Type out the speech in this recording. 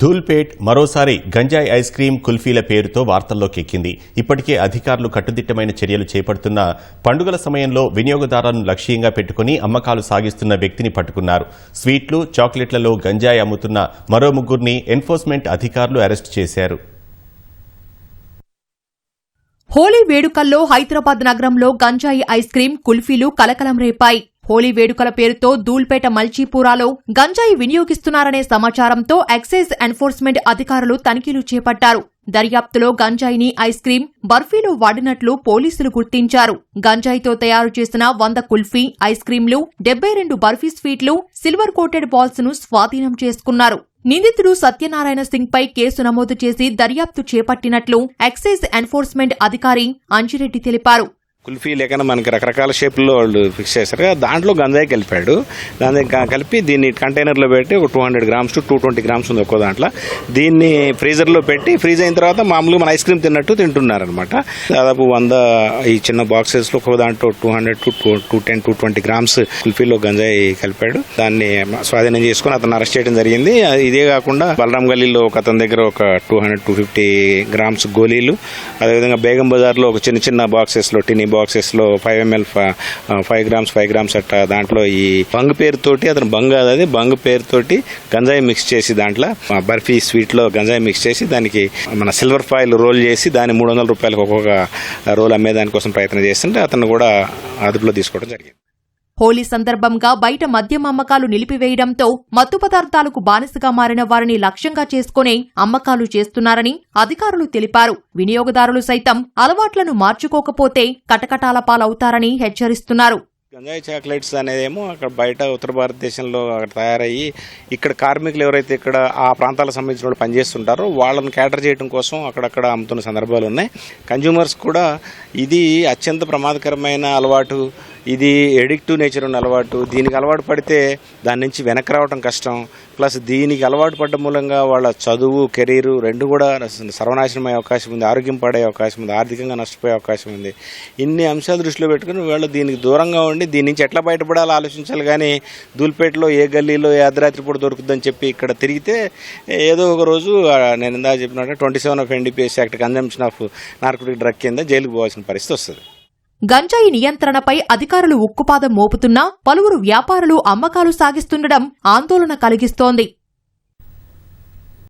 ధూల్పేట్ మరోసారి గంజాయి ice cream కుల్ఫీల పేరుతో వార్తల్లోకి ఎక్కింది ఇప్పటికే అధికారులు కట్టుదిట్టమైన చర్యలు చేపడుతున్న పండుగల సమయంలో వినియోగదారులను లక్ష్యంగా పెట్టుకుని అమ్మకాలు సాగిస్తున్న వ్యక్తిని పట్టుకున్నారు. స్వీట్లు చాక్లెట్లలో గంజాయి అమ్ముతున్న మరో ముగ్గురిని ఎన్ఫోర్స్మెంట్ అధికారులు అరెస్టు చేశారు. హోలీ వేడుకల్లో హైదరాబాద్ నగరంలో గంజాయి ఐస్ క్రీం కుల్ఫీలు కలకలం రేపాయి. హోలీ వేడుకల పేరుతో దూల్పేట మల్చీపురాలో గంజాయి వినియోగిస్తున్నారనే సమాచారంతో ఎక్సైజ్ ఎన్ఫోర్స్మెంట్ అధికారులు తనిఖీలు చేపట్టారు. దర్యాప్తులో గంజాయిని ఐస్ క్రీం బర్ఫీలో వాడినట్లు పోలీసులు గుర్తించారు. గంజాయితో తయారు చేసిన వంద కుల్ఫీ ఐస్ క్రీంలు డెబ్బై రెండు బర్ఫీ స్వీట్లు సిల్వర్ కోటెడ్ బాల్స్ను స్వాధీనం చేసుకున్నారు. నిందితుడు సత్యనారాయణ సింగ్ పై కేసు నమోదు చేసి దర్యాప్తు చేపట్టినట్లు ఎక్సైజ్ ఎన్ఫోర్స్మెంట్ అధికారి అంజిరెడ్డి తెలిపారు. కుల్ఫీ లేకన్నా మనకి రకరకాల షేప్లో వాళ్ళు ఫిక్స్ చేశారు. దాంట్లో గంజాయి కలిపాడు. దాని కలిపి దీన్ని కంటైనర్లో పెట్టి ఒక two hundred grams to two twenty grams ఉంది ఒక్కో దాంట్లో. దీన్ని ఫ్రీజర్లో పెట్టి ఫ్రీజ్ అయిన తర్వాత మామూలుగా మన ఐస్ క్రీమ్ తిన్నట్టు తింటున్నారనమాట దాదాపు వంద ఈ చిన్న బాక్సెస్లో ఒక్కో దాంట్లో two hundred to two two ten two twenty grams కుల్ఫీలో గంజాయి కలిపాడు. దాన్ని స్వాధీనం చేసుకుని అతను అరెస్ట్ చేయడం జరిగింది. అది ఇదే కాకుండా బలరాం గల్లీలో ఒక అతని దగ్గర ఒక two hundred two fifty grams గోళీలు అదేవిధంగా బేగం బజార్లో ఒక చిన్న చిన్న బాక్సెస్లో టిని బాక్సెస్లో five ML five grams five grams అట్ట దాంట్లో ఈ బంగ్ పేరుతోటి అతను బంగ్ కాదు అది బంగ్ పేరుతోటి గంజాయి మిక్స్ చేసి దాంట్లో బర్ఫీ స్వీట్లో గంజాయి మిక్స్ చేసి దానికి మన సిల్వర్ ఫాయిల్ రోల్ చేసి దాన్ని మూడు వందల రూపాయలకు ఒక్కొక్క రోల్ అమ్మేదానికోసం ప్రయత్నం చేస్తుంటే అతను కూడా అదుపులో తీసుకోవడం జరిగింది. హోలీ సందర్భంగా బయట మద్యం అమ్మకాలు నిలిపివేయడంతో మత్తు పదార్థాలకు బానిసగా మారిన వారిని లక్ష్యంగా చేసుకునే అమ్మకాలు చేస్తున్నారని అధికారులు తెలిపారు. వినియోగదారులు సైతం అలవాట్లను మార్చుకోకపోతే కటకటాల పాలవుతారని హెచ్చరిస్తున్నారు. గంజాయి చాక్లెట్స్ అనేదేమో అక్కడ బయట ఉత్తర భారతదేశంలో అక్కడ తయారయ్యి ఇక్కడ కార్మికులు ఎవరైతే ఇక్కడ ఆ ప్రాంతాలకు సంబంధించిన వాళ్ళు పనిచేస్తుంటారో వాళ్ళని క్యాటర్ చేయడం కోసం అక్కడక్కడ అమ్ముతున్న సందర్భాలు ఉన్నాయి. కన్జ్యూమర్స్ కూడా ఇది అత్యంత ప్రమాదకరమైన అలవాటు. ఇది ఎడిక్టివ్ నేచర్ ఉన్న అలవాటు. దీనికి అలవాటు పడితే దాని నుంచి వెనక్కి రావడం కష్టం. ప్లస్ దీనికి అలవాటు పడ్డ మూలంగా వాళ్ళ చదువు కెరీరు రెండు కూడా సర్వనాశనం అయ్యే అవకాశం ఉంది. ఆరోగ్యం పడే అవకాశం ఉంది. ఆర్థికంగా నష్టపోయే అవకాశం ఉంది. ఇన్ని అంశాలు దృష్టిలో పెట్టుకుని వాళ్ళు దీనికి దూరంగా ఉండి దీని నుంచి ఎట్లా బయటపడాలో ఆలోచించాలి కానీ దూల్పేటలో ఏ గల్లీలో ఏ అర్ధరాత్రి పూట దొరుకుతుందని చెప్పి ఇక్కడ తిరిగితే ఏదో ఒక రోజు నేను ఇందా చెప్పినట్టు twenty seven of NDPS act consumption of narcotic drug కింద జైలుకు పోవాల్సిన పరిస్థితి వస్తుంది. గంజాయి నియంత్రణపై అధికారులు ఉక్కుపాదం మోపుతున్నా పలువురు వ్యాపారులు అమ్మకాలు సాగిస్తుండడం ఆందోళన కలిగిస్తోంది.